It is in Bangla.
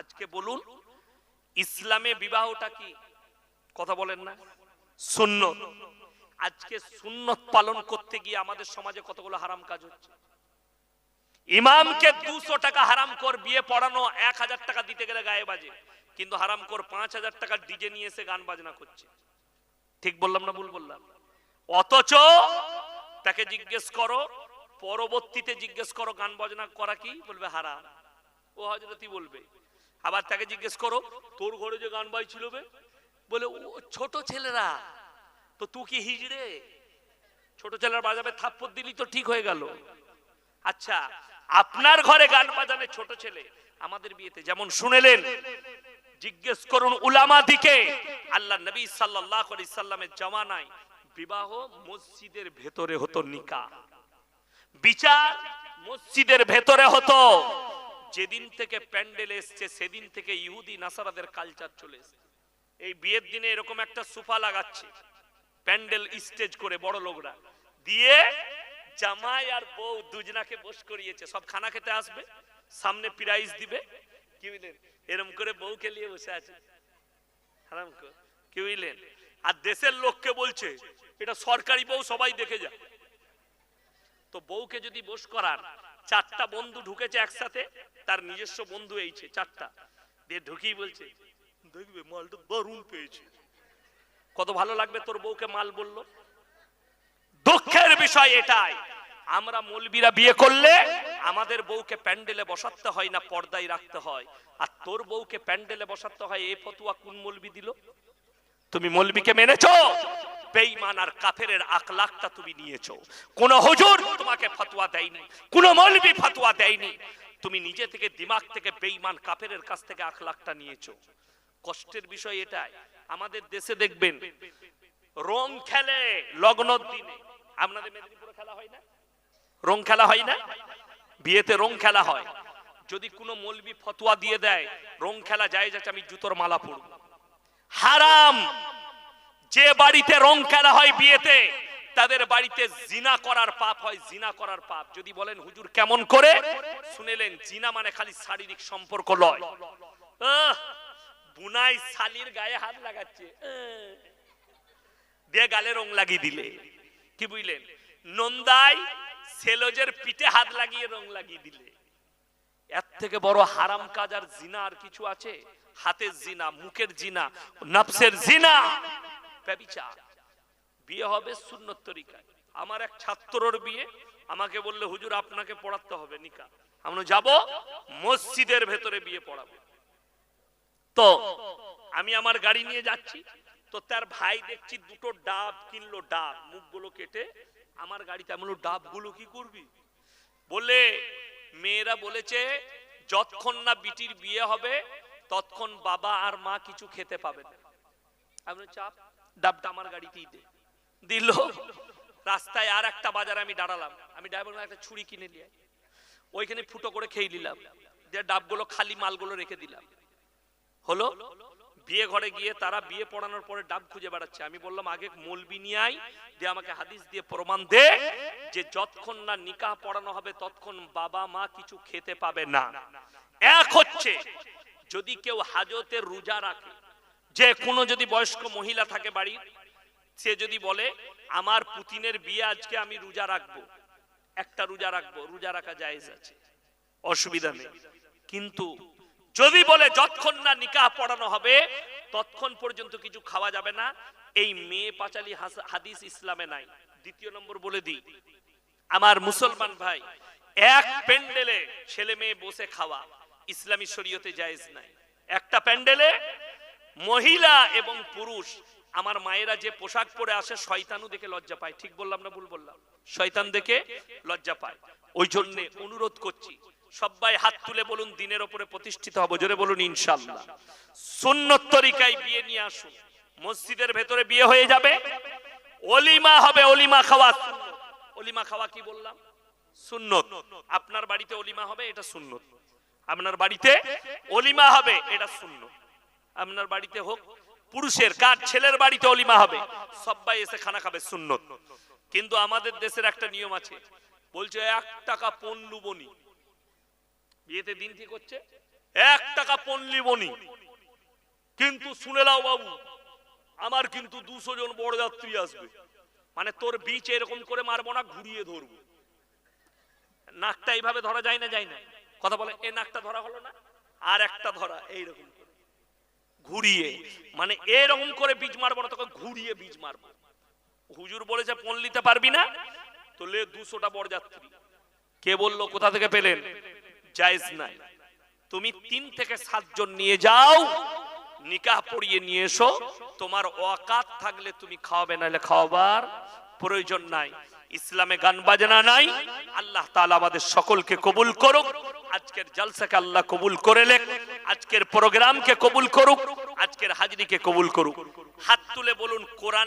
আজকে বলুন, ইসলামে বিবাহটা কি? কথা বলেন না। সুন্নত। আজকে সুন্নত পালন করতে গিয়ে আমাদের সমাজে কতগুলো হারাম কাজ হচ্ছে? ইমামকে দুশো টাকা হারাম কর, বিয়ে পড়ানো এক হাজার টাকা দিতে গেলে গায়ে বাজে। কিন্তু হারাম কর, পাঁচ হাজার টাকা ডিজে নিয়ে এসে গান বাজনা করছে। ঠিক বললাম না ভুল বললাম? অথচ তাকে জিজ্ঞেস করো, পরবর্তীতে জিজ্ঞেস করো, গান বাজনা করা কি? বলবে হারাম। ও হজরতি বলবে আবার তাকে জিজ্ঞেস করো, তোর ঘরে যে গান বাজছিল বে? বলে, ও, ছোট ছেলেরা। তো তুই কি হিজড়ে? ছোট ছেলেরা বাজাবে, থাপ্পড় দিলি তো ঠিক হয়ে গেল। আচ্ছা আপনার ঘরে গান বাজানে ছোট ছেলে, আমাদের বিয়েতে যেমন শুনেলেন, জিজ্ঞেস করুন উলামা দিকে আল্লাহ নবী সাল্লাল্লাহু আলাইহি সাল্লামের জামানায় বিবাহ মসজিদের ভেতরে হতো নিকা বিচার মসজিদের ভেতরে হতো। যেদিন থেকে প্যান্ডেল এসছে, সেদিন থেকে ইহুদি, নাসারাদের কালচার চলে এসছে। এই বিয়ের দিনে এরকম একটা সোফা লাগাচ্ছে, প্যান্ডেল স্টেজ করে বড় লোকরা। দিয়ে জামাই আর বউ দুজনাকে বস করিয়েছে। সব খানা খেতে আসবে, সামনে প্রাইজ দিবে। কি বুঝলেন এরম করে বউকে নিয়ে বসে আছে। হারাম। কি বুঝলেন আর দেশের লোককে বলছে, এটা সরকারি বউ সবাই দেখে যা তো বউকে যদি বস করার চারটা বন্ধু ঢুকেছে একসাথে, তার নিজস্ব বন্ধু এইছে চারটা। দিয়ে ঢুকিয়ে বলছে, দেখবে মালটা দারুণ পেয়েছে। কত ভালো লাগবে তোর বউকে মাল বলল। দুঃখের বিষয় এটাই, আমরা মলবিরা বিয়ে করলে আমাদের বউকে প্যান্ডেলে বসাতে হয় না, পর্দায় রাখতে হয়। আর তোর বউকে প্যান্ডেলে বসাতে হয় এই ফতুয়া কোন মলবি দিল? তুমি মলবিকে মেনেছো? বেঈমান আর কাফেরের আখলাকটা তুমি নিয়েছো। কোন হুজুর তোমাকে দেয়নি, কোন দেয়নি। তুমি নিজে থেকে, দিমাগ থেকে কাছ থেকে নিয়েছো। কষ্টের বিষয় এটাই। আমাদের দেশে দেখবেন রং খেলে লগ্ন দিনে, আপনাদের মেদিনীপুরে খেলা হয় না? রং খেলা হয় না? বিয়েতে রং খেলা হয়। যদি কোনো মলবি ফতোয়া দিয়ে দেয় রং খেলা যায় যাচ্ছে, আমি জুতোর মালা পরব। হারাম! যে বাড়িতে রং খেলা হয় বিয়েতে, তাদের বাড়িতে জিনা করার পাপ হয়, জিনা করার পাপ। যদি বলেন, হুজুর কেমন করে? শুনেলেন, জিনা মানে খালি শারীরিক সম্পর্ক লয়। বুনাই শালির গায়ে হাত লাগাচ্ছে। গালে রং লাগিয়ে দিলে। কি বুঝলেন? নন্দাই সেলজের পিঠে হাত লাগিয়ে রং লাগিয়ে দিলে। এর থেকে বড় হারাম কাজ আর জিনা আর কিছু আছে? হাতের জিনা, মুখের জিনা, নফসের জিনা। ব্যভিচার বিয়ে হবে সুন্নত আমার এক ছাত্রর বিয়ে, আমাকে বললে, হুজুর, আপনাকে পড়াতে হবে নিকা। আমরা যাব, মসজিদের ভেতরে বিয়ে পড়াবো। তো আমি আমার গাড়ি নিয়ে যাচ্ছি। তো তার ভাই দেখছি দুটো ডাব কিনলো, ডাব। মুখগুলো কেটে আমার গাড়িতে আমি ডাবগুলো কি করবি? বলে মেয়েরা বলেছে, যতক্ষণ না বিটির বিয়ে হবে, ততক্ষণ বাবা আর মা কিছু খেতে পাবে না। আমি চাপ ডাবটা আমার গাড়িতেই দে। দিল, রাস্তায় আর একটা বাজারে আমি দাঁড়ালাম। আমি ড্রাইভার একটা ছুরি কিনে নিয়ে ওইখানে ফুটো করে খেয়ে নিলাম। দিয়ে ডাবগুলো খালি মালগুলো রেখে দিলাম। হলো, বিয়ে ঘরে গিয়ে তারা বিয়ে পড়ানোর পরে ডাব খুঁজে বেড়াচ্ছে। আমি বললাম, আগে মলবি নিয়ে আই দিয়ে আমাকে হাদিস দিয়ে প্রমাণ দে যে যতক্ষণ না নিকাহ পড়ানো হবে, ততক্ষণ বাবা মা কিছু খেতে পাবে না। এক হচ্ছে, যদি কেউ হাজতের রোজা রাখে যে কোনো যদি বয়স্ক মহিলা থাকে বাড়ির, সে যদি বলে, আমার পুতিনের বিয়ে আজকে আমি রোজা রাখব। একটা রোজা রাখব, রোজা রাখা জায়েজ আছে, অসুবিধা নেই। কিন্তু যদি বলে যতক্ষণ না নিকাহ পড়ানো হবে, ততক্ষণ পর্যন্ত কিছু খাওয়া যাবে না। এই মেয়ে পাঁচালি হাদিস ইসলামে নাই। দ্বিতীয় নম্বর বলে দিই, আমার মুসলমান ভাই, এক প্যান্ডেলে ছেলে মেয়ে বসে খাওয়া ইসলামী শরীয়তে জায়েজ নাই। একটা প্যান্ডেলে মহিলা এবং পুরুষ, আমার মায়েরা যে পোশাক পরে আসে, শয়তানও দেখে লজ্জা পায়। ঠিক বললাম না ভুল বললাম? শয়তান দেখে লজ্জা পায়। ওই জন্য অনুরোধ করছি সবাই হাত তুলে বলুন, দিনের ওপরে প্রতিষ্ঠিত হব। জোরে বলুন ইনশাল্লাহ সুন্নত তরিকায় বিয়ে নিয়ে আসুন। মসজিদের ভেতরে বিয়ে হয়ে যাবে। অলিমা হবে অলিমা খাওয়া। অলিমা খাওয়া কি বললাম? সুন্নত। আপনার বাড়িতে অলিমা হবে, এটা সুন্নত। আপনার বাড়িতে অলিমা হবে, এটা সুন্নত। আপনার বাড়িতে হোক, পুরুষের কার ছেলের বাড়িতে অলিমা হবে সবাই এসে খানা খাবে সুন্নত। কিন্তু আমাদের দেশের একটা নিয়ম আছে, বলছে এক টাকা পণ লুবনি। বিয়েতে দিন ঠিক হচ্ছে? এক টাকা পল্লী বনি কিন্তু শুনে নাও বাবু, আমার কিন্তু দুশো জন বড় যাত্রী আসবে। মানে তোর বিচ এরকম করে মারবো না, ঘুরিয়ে ধরবো। নাকটা এইভাবে ধরা যায় না যায় না। কথা বলে, এ নাকটা ধরা হলো না, আর একটা ধরা, এইরকম। ঘুরিয়ে মানে এরকম করে বীজ মারবো না, তোকে ঘুরিয়ে বীজ মারবো। হুজুর বলেছে পল্লিতে পারবি না? তো লে দুশোটা বরযাত্রী। কে বলল, কোথা থেকে পেলেন? জায়েজ নাই। তুমি তিন থেকে সাতজন নিয়ে যাও, নিকাহ পড়িয়ে নিয়ে এসো। তোমার ওয়াকাত থাকলে তুমি খাওয়াবে, নাহলে খাওয়াবার প্রয়োজন নাই। ইসলামে গান বাজনা নাই। আল্লাহ তাআলা আমাদের সকলকে কবুল করুক। আজকের জলসাকে আল্লাহ কবুল করে লেখ আজকের প্রোগ্রামকে কবুল করুক, আজকের হাজরিকে কবুল করুক। হাত তুলে বলুন, কোরআন